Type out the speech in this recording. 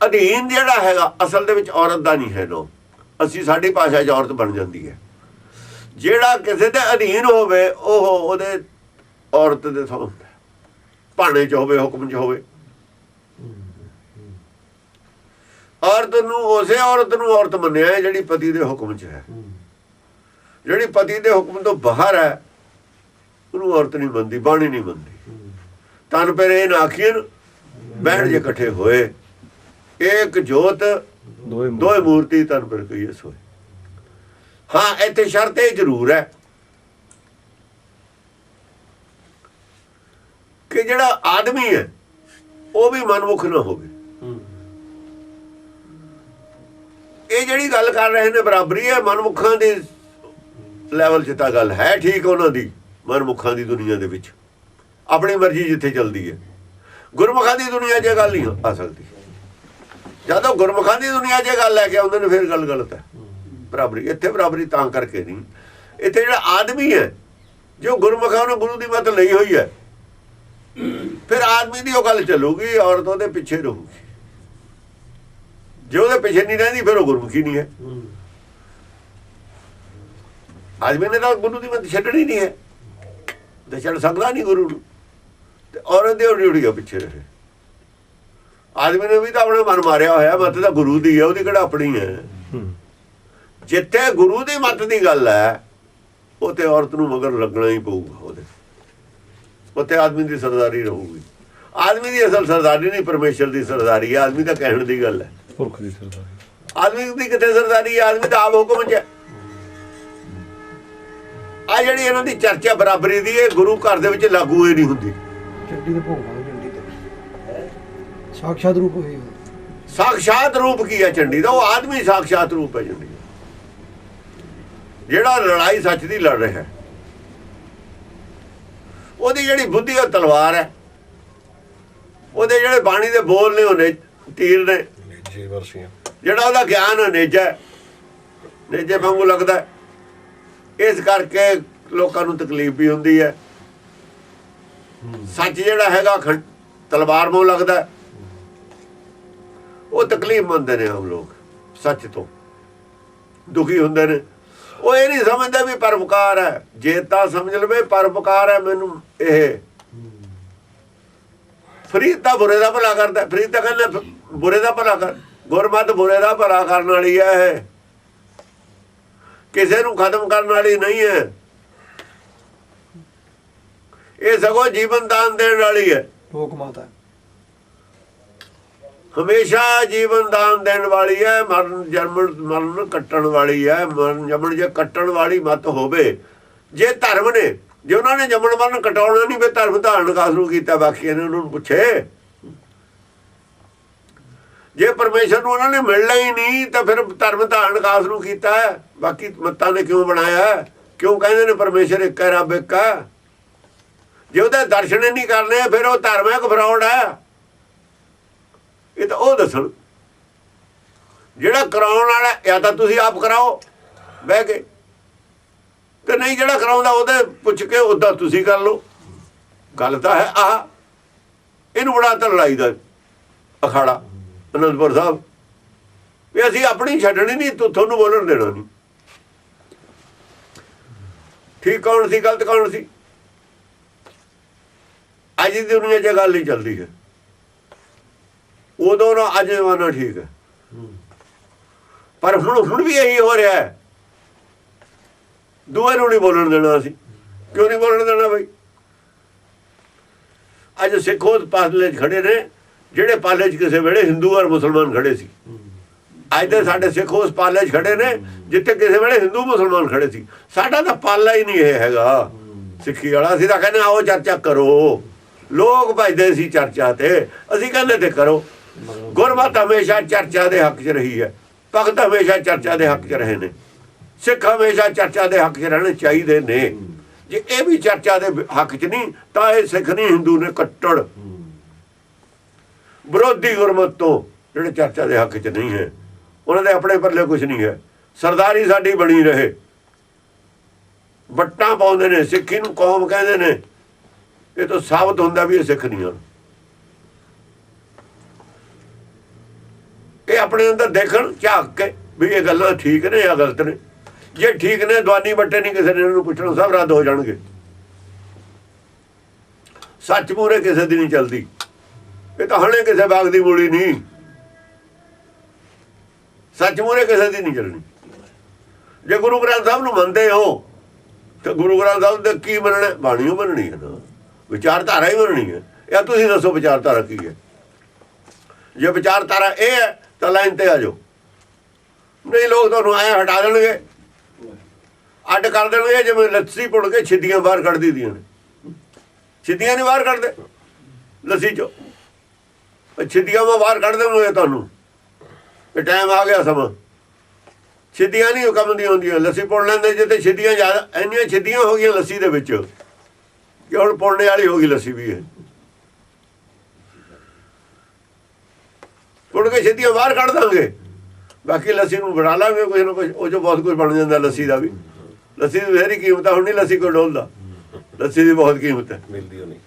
ਅਧੀਨ ਜਿਹੜਾ ਹੈਗਾ, ਅਸਲ ਦੇ ਵਿੱਚ ਔਰਤ ਦਾ ਨਹੀਂ ਹੈ ਨੋ ਅਸੀਂ ਸਾਡੀ ਭਾਸ਼ਾ 'ਚ ਔਰਤ ਬਣ ਜਾਂਦੀ ਹੈ। ਜਿਹੜਾ ਕਿਸੇ ਦੇ ਅਧੀਨ ਹੋਵੇ, ਉਹ ਉਹਦੇ ਔਰਤ ਦੇ ਥਾਂ ਭਾਣੇ 'ਚ ਹੋਵੇ, ਹੁਕਮ 'ਚ ਹੋਵੇ। ਔਰਤ ਨੂੰ, ਉਸੇ ਔਰਤ ਨੂੰ ਔਰਤ ਮੰਨਿਆ ਹੈ, ਜਿਹੜੀ ਪਤੀ ਦੇ ਹੁਕਮ 'ਚ ਹੈ। ਜਿਹੜੀ ਪਤੀ ਦੇ ਹੁਕਮ ਤੋਂ ਬਾਹਰ ਹੈ, ਉਹਨੂੰ ਔਰਤ ਨਹੀਂ ਮੰਨਦੀ, ਬਾਣੀ ਨਹੀਂ ਮੰਨਦੀ। ਤਨ ਪਰ ਇਹ ਨਾਖੀਨ ਬਹਿਣ ਜੇ ਇਕੱਠੇ ਹੋਏ। ਇੱਕ ਜੋਤ ਦੋਏ ਮੂਰਤੀ। ਤਨ ਪਰ ਕਹੀਏ ਸੋਏ ਹਾਂ ਇੱਥੇ ਸ਼ਰਤ ਇਹ ਜ਼ਰੂਰ ਹੈ ਕਿ ਜਿਹੜਾ ਆਦਮੀ ਹੈ ਉਹ ਵੀ ਮਨਮੁਖ ਨਾ ਹੋਵੇ। ਇਹ ਜਿਹੜੀ ਗੱਲ ਕਰ ਰਹੇ ਨੇ ਬਰਾਬਰੀ ਹੈ ਮਨਮੁਖਾਂ ਦੇ ਲੈਵਲ 'ਚ ਤਾਂ ਗੱਲ ਹੈ ਠੀਕ ਉਹਨਾਂ ਦੀ ਮਨਮੁਖਾਂ ਦੀ ਦੁਨੀਆ ਦੇ ਵਿੱਚ। ਆਪਣੀ ਮਰਜ਼ੀ ਜਿੱਥੇ ਚੱਲਦੀ ਹੈ। ਗੁਰਮੁਖਾਂ ਦੀ ਦੁਨੀਆ 'ਚ ਇਹ ਗੱਲ ਨਹੀਂ ਆ ਸਕਦੀ। ਜਦੋਂ ਗੁਰਮੁਖਾਂ ਦੀ ਦੁਨੀਆ 'ਚ ਗੱਲ ਲੈ ਕੇ ਆਉਂਦੇ ਨੇ, ਫਿਰ ਗੱਲ ਗਲਤ ਹੈ। ਬਰਾਬਰੀ, ਇੱਥੇ ਬਰਾਬਰੀ ਤਾਂ ਕਰਕੇ ਨਹੀਂ। ਇੱਥੇ ਜਿਹੜਾ ਆਦਮੀ ਹੈ, ਜੋ ਗੁਰਮੁਖਾਂ ਨੇ ਗੁਰੂ ਦੀ ਮਤ ਲਈ ਹੋਈ ਹੈ, ਫਿਰ ਆਦਮੀ ਦੀ ਉਹ ਗੱਲ ਚੱਲੂਗੀ, ਔਰਤ ਉਹਦੇ ਪਿੱਛੇ ਰਹੂਗੀ। ਜੇ ਉਹਦੇ ਪਿੱਛੇ ਨਹੀਂ ਰਹਿੰਦੀ, ਫਿਰ ਉਹ ਗੁਰਮੁਖੀ ਨਹੀਂ ਹੈ। ਆਦਮੀ ਨੇ ਤਾਂ ਗੁਰੂ ਦੀ ਮਤ ਛੱਡਣੀ ਨਹੀਂ ਹੈ। ਤੇ ਛੱਡ ਸਕਦਾ ਨਹੀਂ ਗੁਰੂ ਨੂੰ। ਤੇ ਔਰਤ ਦੇ ਡਿਊਟੀ ਆ ਪਿੱਛੇ ਰਹੇ। ਆਦਮੀ ਨੇ ਵੀ ਤਾਂ ਆਪਣਾ ਮਨ ਮਾਰਿਆ ਹੋਇਆ ਮਤ ਤਾਂ ਗੁਰੂ ਦੀ ਹੈ ਉਹਦੀ ਕਿਹੜਾ ਆਪਣੀ ਹੈ? ਜਿੱਥੇ ਗੁਰੂ ਦੀ ਮਤ ਦੀ ਗੱਲ ਹੈ ਉੱਥੇ ਔਰਤ ਨੂੰ ਮਗਰ ਲੱਗਣਾ ਹੀ ਪਊਗਾ ਉਹਦੇ। ਉੱਥੇ ਆਦਮੀ ਦੀ ਸਰਦਾਰੀ ਰਹੂਗੀ। ਆਦਮੀ ਦੀ ਅਸਲ ਸਰਦਾਰੀ ਨਹੀਂ ਪਰਮੇਸ਼ਰ ਦੀ ਸਰਦਾਰੀ ਹੈ ਆਦਮੀ ਤਾਂ ਕਹਿਣ ਦੀ ਗੱਲ ਹੈ। ਪੁਰਖ ਦੀ ਸਰਦਾਰੀ। ਆਦਮੀ ਦੀ ਕਿੱਥੇ ਸਰਦਾਰੀ ਹੈ? ਆਦਮੀ ਤਾਂ ਆਪ ਹੁਕਮ 'ਚ ਆ ਜਿਹੜੀ ਇਹਨਾਂ ਦੀ ਚਰਚਾ ਬਰਾਬਰੀ ਦੀ ਇਹ ਗੁਰੂ ਘਰ ਦੇ ਵਿੱਚ ਲਾਗੂ ਹੀ ਨਹੀਂ ਹੁੰਦੀ। ਚੰਡੀ ਦੇ ਭੋਗ ਸਾਖਸ਼ਾਤ ਰੂਪ ਹੋਈ। ਸਾਖਸ਼ਾਤ ਰੂਪ ਕੀ ਹੈ ਚੰਡੀ ਦਾ ਉਹ ਆਦਮੀ ਸਾਖਸ਼ਾਤ ਰੂਪ ਹੈ ਚੰਡੀ ਦਾ। ਜਿਹੜਾ ਲੜਾਈ ਸੱਚ ਦੀ ਲੜ ਰਿਹਾ ਹੈ ਉਹਦੀ ਜਿਹੜੀ ਬੁੱਧੀ ਉਹ ਤਲਵਾਰ ਹੈ ਉਹਦੇ ਜਿਹੜੇ ਬਾਣੀ ਦੇ ਬੋਲ ਨੇ ਉਹਨੇ ਤੀਰ ਨੇ ਵਰਸੀਆਂ ਜਿਹੜਾ ਉਹਦਾ ਗਿਆਨ ਹੈ ਨੇਜਾ। ਨੇਜੇ ਵਾਂਗੂ ਲੱਗਦਾ। ਇਸ ਕਰਕੇ ਲੋਕਾਂ ਨੂੰ ਤਕਲੀਫ ਵੀ ਹੁੰਦੀ ਹੈ ਸੱਚ ਜਿਹੜਾ ਹੈਗਾ ਤਲਵਾਰ ਵਾਂਗੂ ਲੱਗਦਾ। ਉਹ ਤਕਲੀਫ ਮੰਨਦੇ ਨੇ ਹਮ ਲੋਕ, ਸੱਚ ਤੋਂ। ਦੁਖੀ ਹੁੰਦੇ ਨੇ। ਉਹ ਇਹ ਨਹੀਂ ਸਮਝਦਾ ਵੀ ਪਰਉਪਕਾਰ ਹੈ। ਜੇ ਤਾਂ ਸਮਝ ਲਵੇ ਪਰਉਪਕਾਰ ਹੈ ਮੈਨੂੰ ਇਹ। ਫਰੀਦ ਤਾਂ ਬੁਰੇ ਦਾ ਭਲਾ ਕਰਦਾ ਫਰੀਦ ਤਾਂ ਕਹਿੰਦਾ ਬੁਰੇ ਦਾ ਭਲਾ ਕਰ। ਗੁਰਮਤ ਬੁਰੇ ਦਾ ਭਲਾ ਕਰਨ ਵਾਲੀ ਹੈ ਇਹ। ਕਿਸੇ ਨੂੰ ਖਤਮ ਕਰਨ ਵਾਲੀ ਨਹੀਂ ਹੈ। ਇਹ ਸਗੋਂ ਜੀਵਨ ਦਾਨ ਦੇਣ ਵਾਲੀ ਹੈ। ਲੋਕ ਮਾਤਾ ਹਮੇਸ਼ਾ ਜੀਵਨ ਦਾਨ ਦੇਣ ਵਾਲੀ ਹੈ, ਮਰਨ, ਜਨਮ, ਮਰਨ ਕੱਟਣ ਵਾਲੀ ਹੈ, ਮਰਨ, ਜਮਣ ਜੇ ਕੱਟਣ ਵਾਲੀ ਮਤ ਹੋਵੇ, ਜੇ ਧਰਮ ਨੇ, ਜੇ ਉਹਨਾਂ ਨੇ ਜਮਣ ਮਰਨ ਕਟਾਉਣਾ ਨਹੀਂ ਵੇ ਧਰਮ ਧਾਰਨ ਕਾਸ ਨੂੰ ਕੀਤਾ, ਬਾਕੀ ਉਹਨਾਂ ਨੂੰ ਪੁੱਛੇ। ਜੇ ਪਰਮੇਸ਼ਰ ਨੂੰ ਉਹਨਾਂ ਨੇ ਮਿਲਣਾ ਹੀ ਨਹੀਂ, ਤਾਂ ਫਿਰ ਧਰਮ ਧਾਰਨ ਕਾਸ ਨੂੰ ਕੀਤਾ ਬਾਕੀ ਮਤਾਂ ਨੇ ਕਿਉਂ ਬਣਾਇਆ ਕਿਉਂ ਕਹਿੰਦੇ ਨੇ ਪਰਮੇਸ਼ਰ ਇੱਕ ਹੈ, ਰੱਬ ਇੱਕ ਹੈ? ਜੇ ਉਹਦੇ ਦਰਸ਼ਨ ਨਹੀਂ ਕਰਨੇ, ਫਿਰ ਉਹ ਧਰਮ ਹੈ ਕਿ ਫਰਾਡ ਹੈ? ਇਹ ਤਾਂ ਉਹ ਦੱਸਣ। ਜਿਹੜਾ ਕਰਾਉਣ ਵਾਲਾ, ਜਾਂ ਤਾਂ ਤੁਸੀਂ ਆਪ ਕਰਾਓ, ਬਹਿ ਕੇ। ਤੇ ਨਹੀਂ ਜਿਹੜਾ ਕਰਾਉਂਦਾ, ਉਹਦੇ ਪੁੱਛ ਕੇ ਉਦਾਂ ਤੁਸੀਂ ਕਰ ਲਓ। ਗੱਲ ਤਾਂ ਹੈ ਆਹ। ਇਹਨੂੰ ਬੜਾ ਤਾਂ ਲੜਾਈ ਦਾ ਅਖਾੜਾ, ਅਨੰਦਪੁਰ ਸਾਹਿਬ। ਵੀ ਅਸੀਂ ਆਪਣੀ ਛੱਡਣੀ ਨਹੀਂ ਤੁਹਾਨੂੰ ਬੋਲਣ ਦੇਣਾ ਨਹੀਂ। ਠੀਕ ਕੌਣ ਸੀ, ਗਲਤ ਕੌਣ ਸੀ? ਅੱਜ ਦੀ ਦੁਨੀਆ 'ਚ ਗੱਲ ਨਹੀਂ ਚੱਲਦੀ ਹੈ। ਉਦੋਂ ਨਾ ਅੱਜ ਜ਼ਮਾਨਾ ਠੀਕ ਹੈ। ਪਰ ਹੁਣ ਹੁਣ ਵੀ ਇਹੀ ਹੋ ਰਿਹਾ ਹੈ। ਦੂਏ ਨੂੰ ਨਹੀਂ ਬੋਲਣ ਦੇਣਾ ਅਸੀਂ। ਕਿਉਂ ਨਹੀਂ ਬੋਲਣ ਦੇਣਾ ਬਈ? ਅੱਜ ਸਿੱਖੋ ਪਾਲੇ 'ਚ ਖੜੇ ਨੇ, ਜਿਹੜੇ ਪਾਲੇ 'ਚ ਕਿਸੇ ਵੇਲੇ ਹਿੰਦੂ ਔਰ ਮੁਸਲਮਾਨ ਖੜੇ ਸੀ। ਅੱਜ ਤੇ ਸਾਡੇ ਸਿੱਖ ਉਸ ਪਾਲੇ 'ਚ ਖੜੇ ਨੇ, ਜਿੱਥੇ ਕਿਸੇ ਵੇਲੇ ਹਿੰਦੂ ਮੁਸਲਮਾਨ ਖੜੇ ਸੀ। ਸਾਡਾ ਤਾਂ ਪਾਲਾ ਹੀ ਨਹੀਂ ਇਹ ਹੈਗਾ। ਸਿੱਖੀ ਵਾਲਾ, ਅਸੀਂ ਤਾਂ ਕਹਿੰਦੇ ਆਓ ਚਰਚਾ ਕਰੋ। ਲੋਕ ਭਜਦੇ ਸੀ ਚਰਚਾ ਤੇ। ਅਸੀਂ ਕਹਿੰਦੇ ਤੇ ਕਰੋ। ਗੁਰਮਤ ਹਮੇਸ਼ਾ ਚਰਚਾ ਦੇ ਹੱਕ 'ਚ ਰਹੀ ਹੈ। ਭਗਤ ਹਮੇਸ਼ਾ ਚਰਚਾ ਦੇ ਹੱਕ 'ਚ ਰਹੇ ਨੇ। ਸਿੱਖ ਹਮੇਸ਼ਾ ਚਰਚਾ ਦੇ ਹੱਕ 'ਚ ਰਹਿਣੇ ਚਾਹੀਦੇ ਨੇ। ਜੇ ਇਹ ਵੀ ਚਰਚਾ ਦੇ ਹੱਕ 'ਚ ਨਹੀਂ, ਤਾਂ ਇਹ ਸਿੱਖ ਨਹੀਂ, ਹਿੰਦੂ ਨੇ ਕੱਟੜ। ਵਿਰੋਧੀ ਗੁਰਮਤ ਤੋਂ ਜਿਹੜੇ ਚਰਚਾ ਦੇ ਹੱਕ 'ਚ ਨਹੀਂ ਹੈ, ਉਹਨਾਂ ਦੇ ਆਪਣੇ ਪੱਲੇ ਕੁਝ ਨਹੀਂ ਹੈ। ਸਰਦਾਰੀ ਸਾਡੀ ਬਣੀ ਰਹੇ। ਵੱਟਾਂ ਪਾਉਂਦੇ ਨੇ, ਸਿੱਖੀ ਨੂੰ ਕੌਮ ਕਹਿੰਦੇ ਨੇ। ਇਹ ਤਾਂ ਸਾਬਤ ਹੁੰਦਾ ਵੀ ਇਹ ਸਿੱਖ ਨਹੀਂ ਹਨ। ਆਪਣੇ ਅੰਦਰ ਦੇਖਣ, ਝਾਕ ਕੇ ਵੀ ਇਹ ਗੱਲਾਂ ਠੀਕ ਨੇ ਜਾਂ ਗਲਤ ਨੇ। ਜੇ ਠੀਕ ਨੇ, ਦਵਾਨੀ ਬੱਟੇ ਨਹੀਂ ਕਿਸੇ ਨੇ ਇਹਨਾਂ ਨੂੰ ਪੁੱਛਣਾ, ਸਭ ਰੱਦ ਹੋ ਜਾਣਗੇ। ਸੱਚ ਮੂਰੇ ਕਿਸੇ ਦੀ ਨਹੀਂ ਚਲਦੀ। ਇਹ ਤਾਂ ਹਣੇ ਕਿਸੇ ਬਾਗ ਦੀ ਮੂਲੀ ਨਹੀਂ। ਸੱਚ ਮੂਰੇ ਕਿਸੇ ਦੀ ਨਹੀਂ ਚੱਲਣੀ। ਜੇ ਗੁਰੂ ਗ੍ਰੰਥ ਸਾਹਿਬ ਨੂੰ ਮੰਨਦੇ ਹੋ, ਤਾਂ ਗੁਰੂ ਗ੍ਰੰਥ ਸਾਹਿਬ ਦੇ ਕੀ ਮੰਨਣਾ? ਬਾਣੀਓ ਮੰਨਣੀ ਹੈ ਨਾ। ਵਿਚਾਰਧਾਰਾ ਹੀ ਮੰਨਣੀ ਹੈ। ਇਹ ਤੁਸੀਂ ਦੱਸੋ ਵਿਚਾਰਧਾਰਾ ਕੀ ਹੈ? ਜੇ ਵਿਚਾਰਧਾਰਾ ਇਹ ਹੈ ਤਾਂ ਲਾਈਨ ਤੇ ਆ ਜਾਓ। ਨਹੀਂ, ਲੋਕ ਤੁਹਾਨੂੰ ਐ ਹਟਾ ਦੇਣਗੇ। ਅੱਡ ਕਰ ਦੇਣਗੇ, ਜਿਵੇਂ ਲੱਸੀ ਪੁੜ ਕੇ ਛਿੱਦੀਆਂ ਬਾਹਰ ਕੱਢ ਦਿੰਦੀਆਂ ਨੇ। ਛਿੱਦੀਆਂ ਨਹੀਂ ਬਾਹਰ ਕੱਢਦੇ। ਲੱਸੀ ਚੋਂ। ਛਿੱਦੀਆਂ ਮੈਂ ਬਾਹਰ ਕੱਢ ਦੇਵਾਂਗੇ ਤੁਹਾਨੂੰ। ਇਹ ਟਾਈਮ ਆ ਗਿਆ ਸਮਾਂ। ਛਿੱਦੀਆਂ ਨਹੀਂ ਕੰਮ ਦੀਆਂ ਹੁੰਦੀਆਂ। ਲੱਸੀ ਪੁੜ ਲੈਂਦੇ ਜਿੱਤੇ ਛਿੱਦੀਆਂ ਜ਼ਿਆਦਾ ਇੰਨੀਆਂ ਛਿੱਦੀਆਂ ਹੋ ਗਈਆਂ ਲੱਸੀ ਦੇ ਵਿੱਚ। ਕਿ ਹੁਣ ਪੁੜਨੇ ਵਾਲੀ ਹੋ ਗਈ ਲੱਸੀ ਵੀ ਇਹ। ਪੁੜ ਕੇ ਛਿੱਦੀਆਂ ਬਾਹਰ ਕੱਢ ਦਾਂਗੇ। ਬਾਕੀ ਲੱਸੀ ਨੂੰ ਬਣਾ ਲਾਂਗੇ ਕੁਝ ਨਾ ਕੁਝ ਉਹ ਜੋ ਬਹੁਤ ਕੁਝ ਬਣ ਜਾਂਦਾ ਲੱਸੀ ਦਾ ਵੀ। ਲੱਸੀ ਦੀ ਬਥੇਰੀ ਕੀਮਤ ਹੁਣ ਨਹੀਂ ਲੱਸੀ ਕੋਈ ਡੋਲਦਾ। ਲੱਸੀ ਦੀ ਬਹੁਤ ਕੀਮਤ ਹੈ। ਮਿਲਦੀ ਉਹ ਨਹੀਂ